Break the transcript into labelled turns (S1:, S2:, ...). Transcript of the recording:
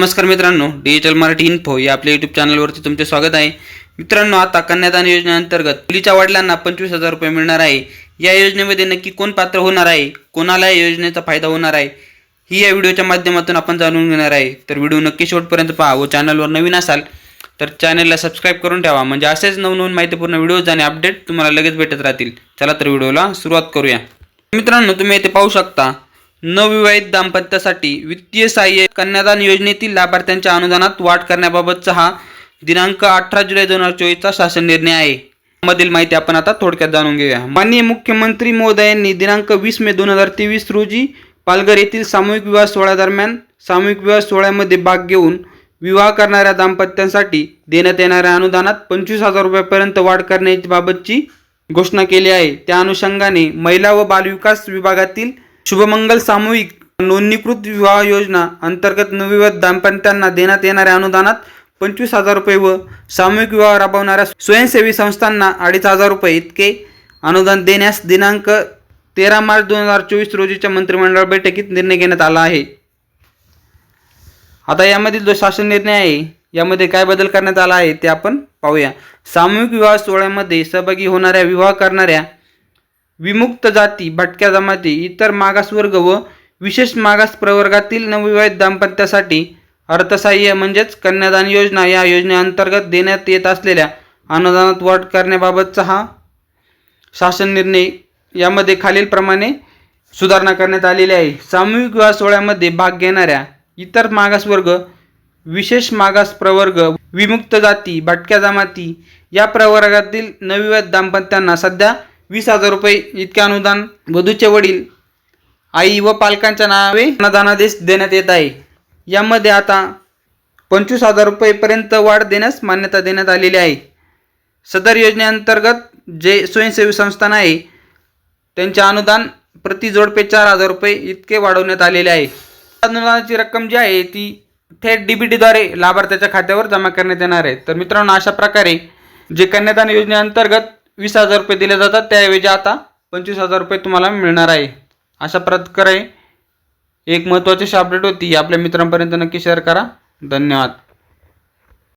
S1: नमस्कार मित्रांनो digital Marathi info या आपल्या युट्यूब चॅनलवरती तुमचे स्वागत आहे. मित्रांनो आता कन्यादान योजनेअंतर्गत मुलीच्या वडिलांना पंचवीस हजार रुपये मिळणार आहे. या योजनेमध्ये नक्की कोण पात्र होणार आहे? कोणाला या योजनेचा फायदा होणार आहे? ही या व्हिडिओच्या माध्यमातून आपण जाणून घेणार आहे. तर व्हिडिओ नक्की शेवटपर्यंत पहा व चॅनलवर नवीन असाल तर चॅनलला सबस्क्राईब करून ठेवा. म्हणजे असेच नवनवीन माहितीपूर्ण व्हिडिओज आणि अपडेट तुम्हाला लगेच भेटत राहतील. चला तर व्हिडिओला सुरुवात करूया. मित्रांनो तुम्ही येथे पाहू शकता नवविवाहित दाम्पत्यासाठी वित्तीय सहाय्य कन्यादान योजनेतील लाभार्थ्यांच्या अनुदानात वाढ करण्याबाबतचा हा दिनांक अठरा जुलै दोन हजार चोवीसचा शासन निर्णय आहे. मधील माहिती आपण आता थोडक्यात जाणून घेऊया. माननीय मुख्यमंत्री महोदयांनी दिनांक वीस मे दोन हजार तेवीस रोजी पालघर येथील सामूहिक विवाह सोहळ्यादरम्यान सामूहिक विवाह सोहळ्यामध्ये भाग घेऊन विवाह करणाऱ्या दाम्पत्यांसाठी देण्यात येणाऱ्या अनुदानात पंचवीस हजार रुपयापर्यंत वाढ करण्याबाबतची घोषणा केली आहे. त्या अनुषंगाने महिला व बालविकास विभागातील शुभमंगल सामूहिक नोंदणीकृत विवाह योजना अंतर्गत नवविवाह दाम्पत्यांना देण्यात येणाऱ्या अनुदानात पंचवीस हजार रुपये व सामूहिक विवाह राबवणाऱ्या स्वयंसेवी संस्थांना अडीच हजार रुपये इतके अनुदान देण्यास दिनांक तेरा मार्च दोन हजार चोवीस रोजीच्या मंत्रिमंडळ बैठकीत निर्णय घेण्यात आला आहे. आता यामधील जो शासन निर्णय आहे यामध्ये काय बदल करण्यात आला आहे ते आपण पाहूया. सामूहिक विवाह सोहळ्यामध्ये सहभागी होणाऱ्या विवाह करणाऱ्या विमुक्त जाती भटक्या जमाती इतर मागासवर्ग व विशेष मागास प्रवर्गातील नवविवाहित दाम्पत्यासाठी अर्थसहाय्य म्हणजेच कन्यादान योजना या योजनेअंतर्गत देण्यात येत असलेल्या अनुदानात वाढ करण्याबाबतचा हा शासन निर्णय यामध्ये खालीलप्रमाणे सुधारणा करण्यात आलेली आहे. सामूहिक विवाह सोहळ्यामध्ये भाग घेणाऱ्या इतर मागासवर्ग विशेष मागास प्रवर्ग विमुक्त जाती भटक्या जमाती या प्रवर्गातील नवविवाहित दाम्पत्यांना सध्या वीस हजार रुपये इतके अनुदान वधूचे वडील आई व पालकांच्या नावे अनुदानादेश देण्यात येत आहे. यामध्ये आता पंचवीस हजार रुपयेपर्यंत वाढ देण्यास मान्यता देण्यात आलेली आहे. सदर योजनेअंतर्गत जे स्वयंसेवी संस्थान आहे त्यांचे अनुदान प्रति जोडपे चार हजार रुपये इतके वाढवण्यात आलेले आहे. अनुदानाची रक्कम जी आहे ती थेट डी बी डीद्वारे लाभार्थ्याच्या खात्यावर जमा करण्यात येणार आहे. तर मित्रांनो अशा प्रकारे जे कन्यादान योजनेअंतर्गत वीस हजार रुपये दिले जातात त्याऐवजी आता पंचवीस हजार रुपये तुम्हाला मिळणार आहे. अशा प्रकारे एक महत्त्वाची अपडेट होती. आपल्या मित्रांपर्यंत नक्की शेअर करा. धन्यवाद.